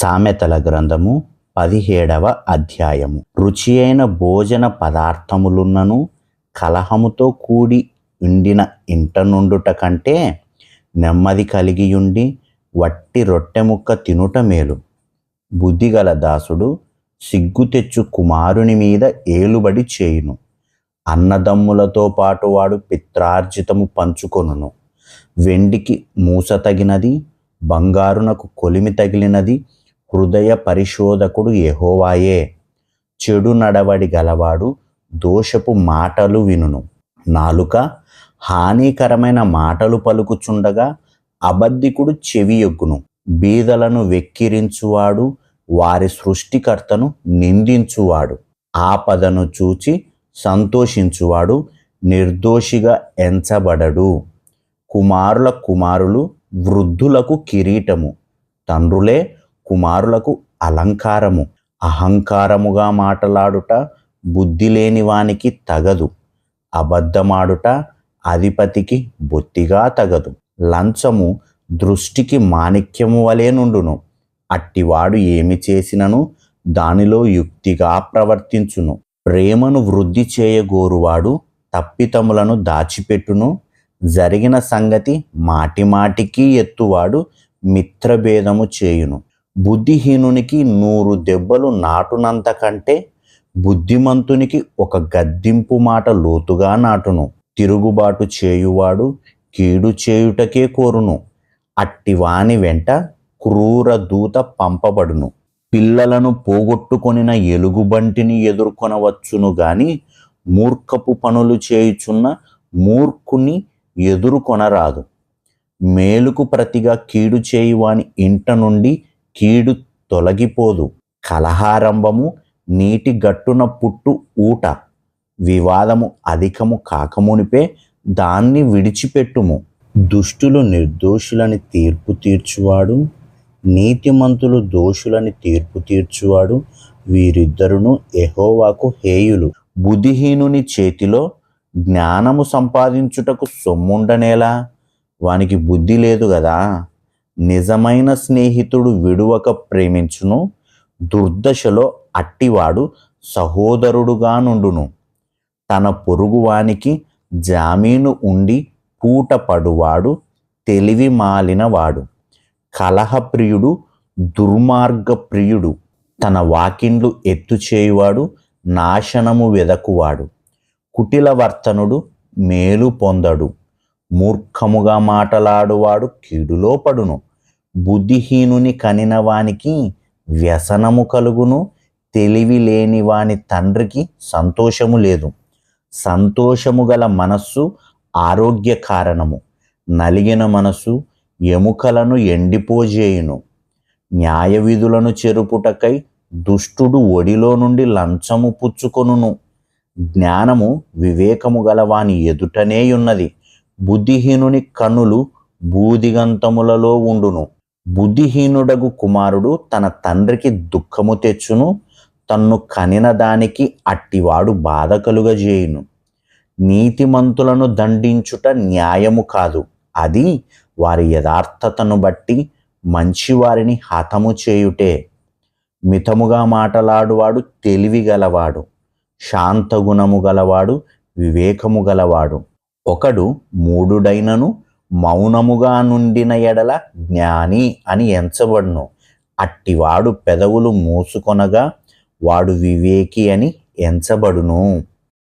సామెతల గ్రంథము పదిహేడవ అధ్యాయము. రుచి అయిన భోజన పదార్థములున్నను కలహముతో కూడి ఉండిన ఇంట నుండుట కంటే నెమ్మది కలిగియుండి వట్టి రొట్టె ముక్క తినుట మేలు. బుద్ధిగల దాసుడు సిగ్గు తెచ్చు కుమారుని మీద ఏలుబడి చేయును. అన్నదమ్ములతో పాటు వాడు పిత్రార్జితము పంచుకొనును. వెండికి మూస తగినది బంగారునకు కొలిమి తగిలినది హృదయ పరిశోధకుడు ఎహోవాయే చెడు నడవడి గలవాడు దోషపు మాటలు వినును. నాలుక హానికరమైన మాటలు పలుకుచుండగా అబద్ధికుడు చెవియొగ్గును బీదలను వెక్కిరించువాడు వారి సృష్టికర్తను నిందించువాడు. ఆపదను చూచి సంతోషించువాడు నిర్దోషిగా ఎంచబడడు. కుమారుల కుమారులు వృద్ధులకు కిరీటము. తండ్రులే కుమారులకు అలంకారము. అహంకారముగా మాటలాడుట బుద్ధి లేని వానికి తగదు. అబద్ధమాడుట అధిపతికి బొత్తిగా తగదు. లంచము దృష్టికి మాణిక్యము వలె నుండును. అట్టివాడు ఏమి చేసినను దానిలో యుక్తిగా ప్రవర్తించును. ప్రేమను వృద్ధి చేయగోరువాడు తప్పితములను దాచిపెట్టును. జరిగిన సంగతి మాటిమాటికి ఎత్తువాడు మిత్రభేదము చేయును. బుద్ధిహీనునికి నూరు దెబ్బలు నాటునంత కంటే బుద్ధిమంతునికి ఒక గద్దింపు మాట లోతుగా నాటును. తిరుగుబాటు చేయువాడు కీడు చేయుటకే కోరును. అట్టివాని వెంట క్రూర దూత పంపబడును. పిల్లలను పోగొట్టుకొనిన ఎలుగుబంటిని ఎదుర్కొనవచ్చును గాని మూర్ఖపు పనులు చేయుచున్న మూర్ఖుని ఎదుర్కొనరాదు. మేలుకు ప్రతిగా కీడు చేయువాని ఇంట నుండి కీడు తొలగిపోదు. కలహారంభము నీటి గట్టున పుట్టు ఊట. వివాదము అధికము కాకమునిపే దాన్ని విడిచిపెట్టుము. దుష్టులు నిర్దోషులని తీర్పు తీర్చువాడు. నీతిమంతులు దోషులని తీర్పు తీర్చువాడు. వీరిద్దరును ఎహోవాకు హేయులు. బుద్ధిహీనుని చేతిలో జ్ఞానము సంపాదించుటకు సొమ్ముండనేలా? వానికి బుద్ధి లేదు కదా నిజమైన స్నేహితుడు విడువక ప్రేమించును దుర్దశలో అట్టివాడు సహోదరుడుగా నుండును తన పొరుగువానికి జామీను ఉండి పూట పడువాడు తెలివి మాలినవాడు. కలహప్రియుడు దుర్మార్గప్రియుడు. తన వాకిండ్లు ఎత్తు చేయువాడు నాశనము వెదకువాడు. కుటిలవర్తనుడు మేలు పొందడు. మూర్ఖముగా మాటలాడువాడు కీడులో పడును. బుద్ధిహీనుని కనిన వానికి వ్యసనము కలుగును తెలివి లేని వాని తండ్రికి సంతోషము లేదు. సంతోషము గల మనస్సు ఆరోగ్య కారణము. నలిగిన మనస్సు ఎముకలను ఎండిపోజేయును. న్యాయ విధులను చెరుపుటకై దుష్టుడు ఒడిలో నుండి లంచము పుచ్చుకొనును. జ్ఞానము వివేకము గలవాని ఎదుటనే ఉన్నది. బుద్ధిహీనుని కన్నులు బూదిగంతములలో ఉండును. బుద్ధిహీనుడగు కుమారుడు తన తండ్రికి దుఃఖము తెచ్చును తన్ను కనిన దానికి అట్టివాడు బాధ కలుగజేయును. నీతిమంతులను దండించుట న్యాయము కాదు అది వారి యథార్థతను బట్టి మంచివారిని హతము చేయుటే. మితముగా మాటలాడువాడు తెలివి గలవాడు శాంతగుణము గలవాడు వివేకము గలవాడు. ఒకడు మూడుడైనను మౌనముగా నుండిన ఎడల జ్ఞాని అని ఎంచబడును. అట్టివాడు పెదవులు మూసుకొనగా వాడు వివేకి అని ఎంచబడును.